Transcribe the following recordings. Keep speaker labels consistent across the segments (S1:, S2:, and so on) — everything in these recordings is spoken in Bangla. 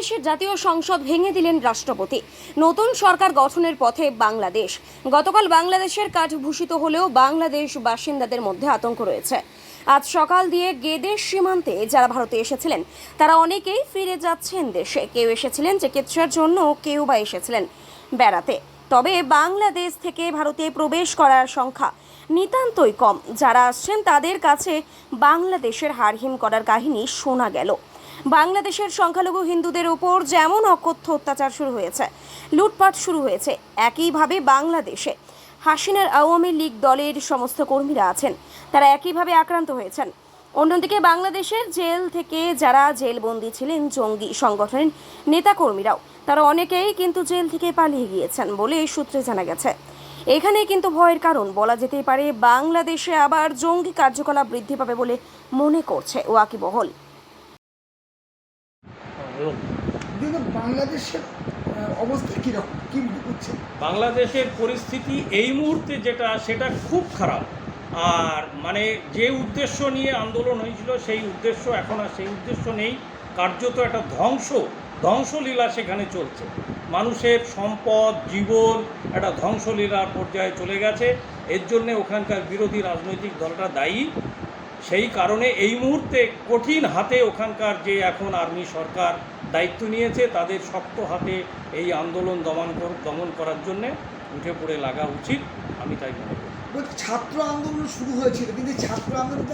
S1: বাংলাদেশের জাতীয় সংসদ ভেঙে দিলেন রাষ্ট্রপতি। নতুন সরকার গঠনের পথে বাংলাদেশ। গতকাল বাংলাদেশের কাঠভূষিত হলেও বাংলাদেশ বাসিন্দাদের মধ্যে আতঙ্ক রয়েছে। আজ সকাল দিয়ে গেদের সীমান্তে যারা ভারতে এসেছিলেন, তারা অনেকেই ফিরে যাচ্ছেন দেশে। কেউ এসেছিলেন চিকিৎসার জন্য, কেউ বা এসেছিলেন বেড়াতে। তবে বাংলাদেশ থেকে ভারতে প্রবেশ করার সংখ্যা নিতান্তই কম। যারা আসছেন, তাদের কাছে বাংলাদেশের হারহিম করার কাহিনী শোনা গেল। বাংলাদেশের সংখ্যালঘু হিন্দুদের ওপর যেমন অকথ্য অত্যাচার শুরু হয়েছে, লুটপাট শুরু হয়েছে, একইভাবে বাংলাদেশে। হাসিনার আওয়ামী লীগ দলের সমস্ত কর্মীরা আছেন, তারা একইভাবে আক্রান্ত হয়েছেন। অন্যদিকে বাংলাদেশের জেল থেকে যারা জেলবন্দি ছিলেন, জঙ্গি সংগঠনের নেতাকর্মীরাও, তারা অনেকেই কিন্তু জেল থেকে পালিয়ে গিয়েছেন বলে সূত্রে জানা গেছে। এখানে কিন্তু ভয়ের কারণ বলা যেতেই পারে, বাংলাদেশে আবার জঙ্গি কার্যকলাপ বৃদ্ধি পাবে বলে মনে করছে ওয়াকিবহল।
S2: কিন্তু বাংলাদেশের অবস্থা কীরকম? কী মনে
S3: বাংলাদেশের পরিস্থিতি এই মুহূর্তে যেটা সেটা খুব খারাপ। আর মানে যে উদ্দেশ্য নিয়ে আন্দোলন হয়েছিল সেই উদ্দেশ্য এখন আর সেই উদ্দেশ্য নেই। কার্যত একটা ধ্বংস ধ্বংসলীলা সেখানে চলছে। মানুষের সম্পদ জীবন একটা ধ্বংসলীলার পর্যায়ে চলে গেছে। এর জন্যে ওখানকার বিরোধী রাজনৈতিক দলটা দায়ী। সেই কারণে এই মুহূর্তে কঠিন হাতে ওখানকার যে এখন আর্মি সরকার দায়িত্ব নিয়েছে তাদের শক্ত হাতে এই আন্দোলন দমন কর- দমন করার জন্যে উঠে পড়ে লাগা উচিত আমি তাই মনে করি।
S2: ছাত্র আন্দোলন শুরু হয়েছিল কিন্তু ছাত্র আন্দোলন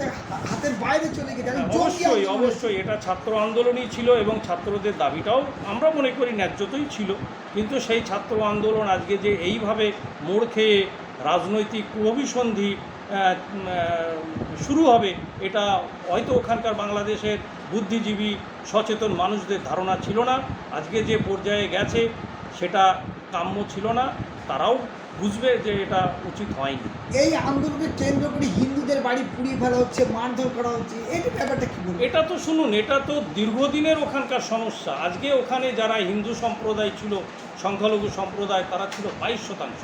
S2: হাতের বাইরে চলে গেছে
S3: অবশ্যই অবশ্যই এটা ছাত্র আন্দোলনই ছিল এবং ছাত্রদের দাবিটাও আমরা মনে করি ন্যায্যতই ছিল কিন্তু সেই ছাত্র আন্দোলন আজকে যে এইভাবে মোড় খেয়ে রাজনৈতিক অভিসন্ধি আহ, উম, আহ, শুরু হবে এটা হয়তো ওখানকার বাংলাদেশের বুদ্ধিজীবী সচেতন মানুষদের ধারণা ছিল না। আজকে যে পর্যায়ে গেছে সেটা কাম্য ছিল না। তারাও বুঝবে যে এটা উচিত হয়নি।
S2: এই আন্দোলনকে কেন্দ্র করে হিন্দুদের বাড়ি পুড়িয়ে ফেলা হচ্ছে মারধর করা হচ্ছে এটা ব্যাপারটা কি
S3: এটা তো শুনুন এটা তো দীর্ঘদিনের ওখানকার সমস্যা। আজকে ওখানে যারা হিন্দু সম্প্রদায় ছিল সংখ্যালঘু সম্প্রদায় তারা ছিল বাইশ শতাংশ।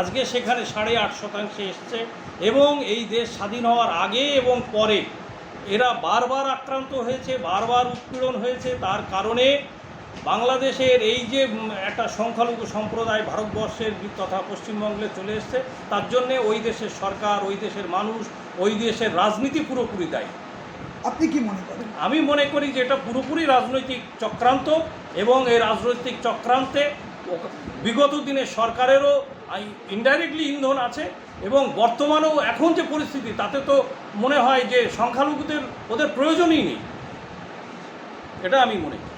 S3: আজকে সেখানে সাড়ে আট শতাংশে এসছে এবং এই দেশ স্বাধীন হওয়ার আগে এবং পরে এরা বারবার আক্রান্ত হয়েছে বারবার উৎপীড়ন হয়েছে। তার কারণে বাংলাদেশের এই যে একটা সংখ্যালঘু সম্প্রদায় ভারতবর্ষের তথা পশ্চিমবঙ্গে চলে এসছে তার জন্যে ওই দেশের সরকার ওই দেশের মানুষ ওই দেশের রাজনীতি পুরোপুরি দায়ী।
S2: আপনি কি মনে করেন?
S3: আমি মনে করি যে এটা পুরোপুরি রাজনৈতিক চক্রান্ত এবং এই রাজনৈতিক চক্রান্তে বিগত দিনে সরকারেরও ইনডাইরেক্টলি ইন্ধন আছে এবং বর্তমানেও এখন যে পরিস্থিতি তাতে তো মনে হয় যে সংখ্যালঘুদের ওদের প্রয়োজনই নেই। এটা আমি মনে করি।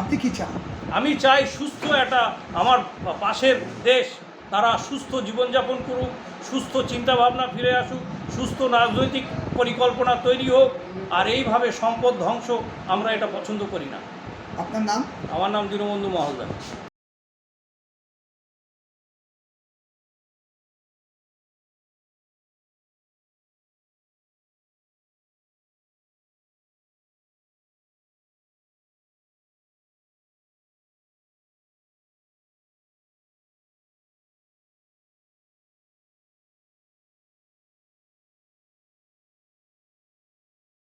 S2: আপনি কি চান?
S3: আমি চাই সুস্থ একটা আমার পাশের দেশ তারা সুস্থ জীবনযাপন করুক সুস্থ চিন্তাভাবনা ফিরে আসুক সুস্থ রাজনৈতিক পরিকল্পনা তৈরি হোক আর এইভাবে সম্পদ ধ্বংস আমরা এটা পছন্দ করি না।
S2: আপনার নাম?
S3: আমার নাম দীনবন্ধু মহলদার